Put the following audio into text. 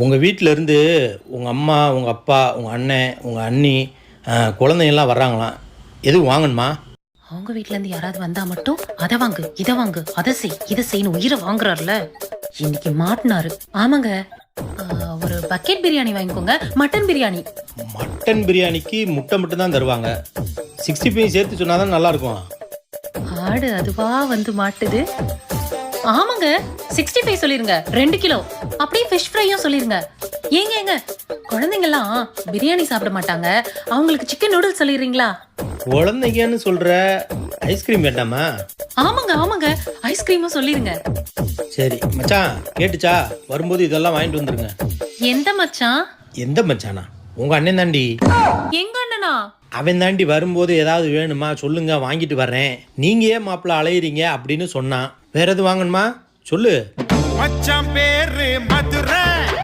உங்கள் வீட்டில் இருந்து உங்கள் அம்மா உங்கள் அப்பா உங்கள் அண்ணன் உங்கள் அண்ணி அஹ், குழந்தைங்கெல்லாம் வர்றாங்களாம். எதுவும் வாங்கணுமா? அவங்க வீட்ல இருந்து யாராவது வந்தா மட்டும் அதை வாங்கு இதை வாங்கு அதை செய் இதை செய்யணும் உயிரை வாங்குறாருல. இன்னைக்கு மாட்டினாரு. ஆமாங்க. ஒரு பக்கெட் பிரியாணி வாங்கிக்கோங்க. மட்டன் பிரியாணி. மட்டன் பிரியாணிக்கு முட்டை மட்டும் தான் தருவாங்க. சிக்ஸ்டி ஃபைவ் சேர்த்து சொன்னால் தான் நல்லாயிருக்கும் ஆடு அதுவா வந்து மாட்டுது. ஆமாங்க. சிக்ஸ்டி ஃபைவ் சொல்லிருங்க. ரெண்டு கிலோ. அப்படியே ஃபிஷ் ஃப்ரையும் சொல்லிருங்க. ஏங்க ஏங்க? குழந்தைங்கலாம் பிரியாணி சாப்பிட மாட்டாங்க. அவங்களுக்கு சிக்கன் நூடுல்ஸ் சொல்லிடுறீங்களா? குழந்தைங்கன்னு சொல்கிற ஐஸ்கிரீம் வேண்டாமா? ஆமாங்க ஆமாங்க. ஐஸ்கிரீமும் சொல்லிருங்க. சரி மச்சான் கேட்டுச்சா? வரும்போது இதெல்லாம் வாங்கிட்டு வந்துருங்க. எந்த மச்சான்? எந்த மச்சானா? உங்கள் அண்ணன் தாண்டி. எங்க அண்ணனா? அவன் தாண்டி வரும்போது ஏதாவது வேணுமா? சொல்லுங்க வாங்கிட்டு வர்றேன். நீங்க ஏன் மாப்பிள்ள அலையிறீங்க அப்படின்னு சொன்னான். வேற எதுவும் வாங்கணுமா? சொல்லு. மச்சான் பேரு மதுரை.